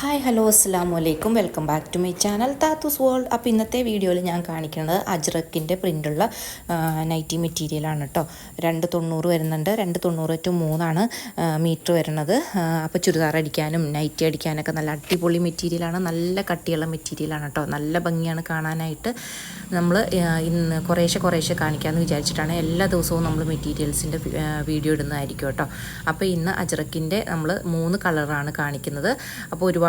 Hi hello അസ്സാം വലൈക്കും welcome back to my channel Thathoos world അപ്പോൾ ഇന്നത്തെ വീഡിയോയിൽ ഞാൻ കാണിക്കുന്നത് അജ്രക്കിന്റെ പ്രിന്റുള്ള നൈറ്റി മെറ്റീരിയലാണ് കേട്ടോ രണ്ട് തൊണ്ണൂറ് വരുന്നുണ്ട്. രണ്ട് തൊണ്ണൂറ് ടു മൂന്നാണ് മീറ്റർ വരുന്നത്. അപ്പോൾ ചുരിദാർ അടിക്കാനും നൈറ്റി അടിക്കാനൊക്കെ നല്ല അടിപൊളി മെറ്റീരിയലാണ് നല്ല കട്ടിയുള്ള മെറ്റീരിയലാണ് കേട്ടോ നല്ല ഭംഗിയാണ് കാണാനായിട്ട് നമ്മൾ ഇന്ന് കുറേശ്ശെ കുറേശ്ശെ കാണിക്കാമെന്ന് വിചാരിച്ചിട്ടാണ് എല്ലാ ദിവസവും നമ്മൾ മെറ്റീരിയൽസിന്റെ വീഡിയോ ഇടുന്നതായിരിക്കും കേട്ടോ അപ്പോൾ ഇന്ന് അജ്രക്കിന്റെ നമ്മൾ മൂന്ന് കളറാണ് കാണിക്കുന്നത്. അപ്പോൾ ഒരുപാട്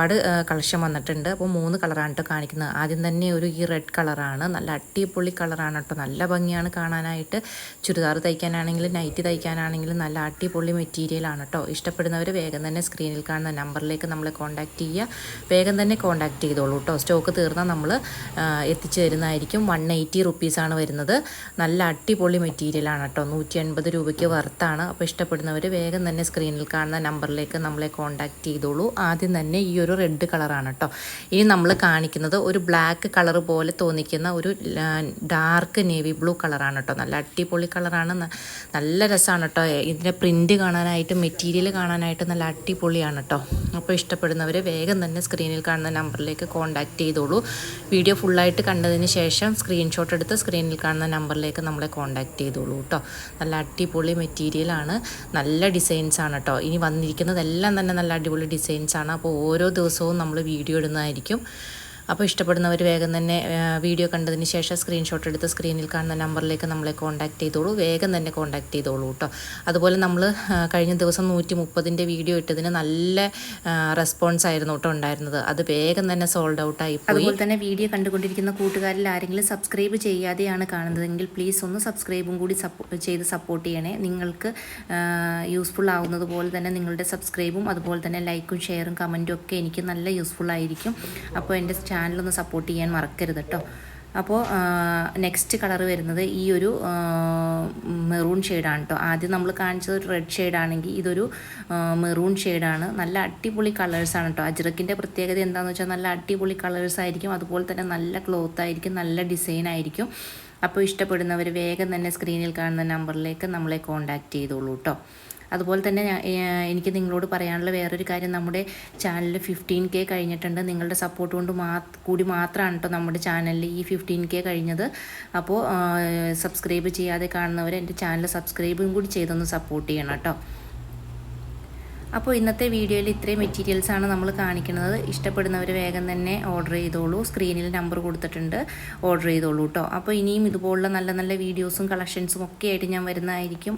കളക്ഷൻ വന്നിട്ടുണ്ട്. അപ്പോൾ മൂന്ന് കളറാണ് കേട്ടോ കാണിക്കുന്നത്. ആദ്യം തന്നെ ഒരു ഈ റെഡ് കളറാണ്. നല്ല അടിപൊളി കളറാണ് കേട്ടോ നല്ല ഭംഗിയാണ് കാണാനായിട്ട്. ചുരിദാർ തയ്ക്കാനാണെങ്കിലും നൈറ്റി തയ്ക്കാനാണെങ്കിലും നല്ല അടിപൊളി മെറ്റീരിയലാണ് കേട്ടോ ഇഷ്ടപ്പെടുന്നവർ വേഗം തന്നെ സ്ക്രീനിൽ കാണുന്ന നമ്പറിലേക്ക് നമ്മൾ കോൺടാക്റ്റ് ചെയ്യുക. വേഗം തന്നെ കോൺടാക്റ്റ് ചെയ്തോളൂ കേട്ടോ സ്റ്റോക്ക് തീർന്നാൽ നമ്മൾ എത്തിച്ചു തരുന്നതായിരിക്കും. വൺ എയ്റ്റി റുപ്പീസാണ് വരുന്നത്. നല്ല അടിപൊളി മെറ്റീരിയലാണ് കേട്ടോ നൂറ്റി എൺപത് രൂപയ്ക്ക് വർത്താണ്. അപ്പോൾ ഇഷ്ടപ്പെടുന്നവർ വേഗം തന്നെ സ്ക്രീനിൽ കാണുന്ന നമ്പറിലേക്ക് നമ്മളെ കോൺടാക്റ്റ് ചെയ്തോളൂ. ആദ്യം തന്നെ ഈ റെഡ് കളറാണ് കേട്ടോ ഇനി നമ്മൾ കാണിക്കുന്നത് ഒരു ബ്ലാക്ക് കളർ പോലെ തോന്നിക്കുന്ന ഒരു ഡാർക്ക് നേവി ബ്ലൂ കളറാണ് കേട്ടോ നല്ല അടിപൊളി കളറാണ് നല്ല രസമാണ് കേട്ടോ ഇതിന്റെ പ്രിന്റ് കാണാനായിട്ട് മെറ്റീരിയൽ കാണാനായിട്ട് നല്ല അടിപൊളിയാണ് കേട്ടോ അപ്പോൾ ഇഷ്ടപ്പെടുന്നവർ വേഗം തന്നെ സ്ക്രീനിൽ കാണുന്ന നമ്പറിലേക്ക് കോൺടാക്റ്റ് ചെയ്തോളൂ. വീഡിയോ ഫുള്ളായിട്ട് കണ്ടതിന് ശേഷം സ്ക്രീൻഷോട്ട് എടുത്ത് സ്ക്രീനിൽ കാണുന്ന നമ്പറിലേക്ക് നമ്മളെ കോൺടാക്റ്റ് ചെയ്തോളൂ കേട്ടോ നല്ല അടിപൊളി മെറ്റീരിയലാണ് നല്ല ഡിസൈൻസ് ആണ് കേട്ടോ ഇനി വന്നിരിക്കുന്നതെല്ലാം തന്നെ നല്ല അടിപൊളി ഡിസൈൻസ് ആണ് അപ്പോൾ ഓരോ ദിവസവും നമ്മൾ വീഡിയോ ഇടുന്നതായിരിക്കും. അപ്പോൾ ഇഷ്ടപ്പെടുന്നവർ വേഗം തന്നെ വീഡിയോ കണ്ടതിന് ശേഷം സ്ക്രീൻഷോട്ട് എടുത്ത് സ്ക്രീനിൽ കാണുന്ന നമ്പറിലേക്ക് നമ്മളെ കോൺടാക്ട് ചെയ്തോളൂ. വേഗം തന്നെ കോൺടാക്ട് ചെയ്തോളൂ കേട്ടോ. അതുപോലെ നമ്മൾ കഴിഞ്ഞ ദിവസം നൂറ്റി മുപ്പതിന്റെ വീഡിയോ ഇട്ടതിന് നല്ല റെസ്പോൺസ് ആയിരുന്നു കേട്ടോ ഉണ്ടായിരുന്നത്. അത് വേഗം തന്നെ സോൾഡ് ഔട്ട് ആയി അതുപോലെ തന്നെ വീഡിയോ കണ്ടുകൊണ്ടിരിക്കുന്ന കൂട്ടുകാരിൽ ആരെങ്കിലും സബ്സ്ക്രൈബ് ചെയ്യാതെയാണ് കാണുന്നതെങ്കിൽ പ്ലീസ് ഒന്ന് സബ്സ്ക്രൈബും കൂടി ചെയ്ത് സപ്പോർട്ട് ചെയ്യണേ. നിങ്ങൾക്ക് യൂസ്ഫുൾ ആവുന്നത് പോലെ തന്നെ നിങ്ങളുടെ സബ്സ്ക്രൈബും അതുപോലെ തന്നെ ലൈക്കും ഷെയറും കമന്റും ഒക്കെ എനിക്ക് നല്ല യൂസ്ഫുൾ ആയിരിക്കും. അപ്പോൾ എന്റെ ചാനലൊന്ന് സപ്പോർട്ട് ചെയ്യാൻ മറക്കരുത് കേട്ടോ അപ്പോൾ നെക്സ്റ്റ് കളർ വരുന്നത് ഈ ഒരു മെറൂൺ ഷെയ്ഡാണ് കേട്ടോ ആദ്യം നമ്മൾ കാണിച്ചത് ഒരു റെഡ് ഷെയ്ഡാണെങ്കിൽ ഇതൊരു മെറൂൺ ഷെയ്ഡാണ് നല്ല അടിപൊളി കളേഴ്സാണ് കേട്ടോ അജ്രക്കിന്റെ പ്രത്യേകത എന്താണെന്ന് വെച്ചാൽ നല്ല അടിപൊളി കളേഴ്സ് ആയിരിക്കും. അതുപോലെ തന്നെ നല്ല ക്ലോത്ത് ആയിരിക്കും നല്ല ഡിസൈൻ ആയിരിക്കും. അപ്പോൾ ഇഷ്ടപ്പെടുന്നവർ വേഗം തന്നെ സ്ക്രീനിൽ കാണുന്ന നമ്പറിലേക്ക് നമ്മളെ കോൺടാക്റ്റ് ചെയ്തോളൂ കേട്ടോ അതുപോലെ തന്നെ എനിക്ക് നിങ്ങളോട് പറയാനുള്ള വേറൊരു കാര്യം നമ്മുടെ ചാനൽ ഫിഫ്റ്റീൻ കെ കഴിഞ്ഞിട്ടുണ്ട്. നിങ്ങളുടെ സപ്പോർട്ട് കൊണ്ട് മാ കൂടി മാത്രമാണ് കേട്ടോ നമ്മുടെ ചാനലിൽ ഈ ഫിഫ്റ്റീൻ കെ കഴിഞ്ഞത്. അപ്പോൾ സബ്സ്ക്രൈബ് ചെയ്യാതെ കാണുന്നവർ എന്റെ ചാനൽ സബ്സ്ക്രൈബും കൂടി ചെയ്തൊന്ന് സപ്പോർട്ട് ചെയ്യണം കേട്ടോ അപ്പോൾ ഇന്നത്തെ വീഡിയോയിൽ ഇത്രയും മെറ്റീരിയൽസാണ് നമ്മൾ കാണിക്കുന്നത്. ഇഷ്ടപ്പെടുന്നവർ വേഗം തന്നെ ഓർഡർ ചെയ്തോളൂ. സ്ക്രീനിൽ നമ്പർ കൊടുത്തിട്ടുണ്ട്. ഓർഡർ ചെയ്തോളൂ കേട്ടോ അപ്പോൾ ഇനിയും ഇതുപോലുള്ള നല്ല നല്ല വീഡിയോസും കളക്ഷൻസും ഒക്കെ ആയിട്ട് ഞാൻ വരുന്നതായിരിക്കും.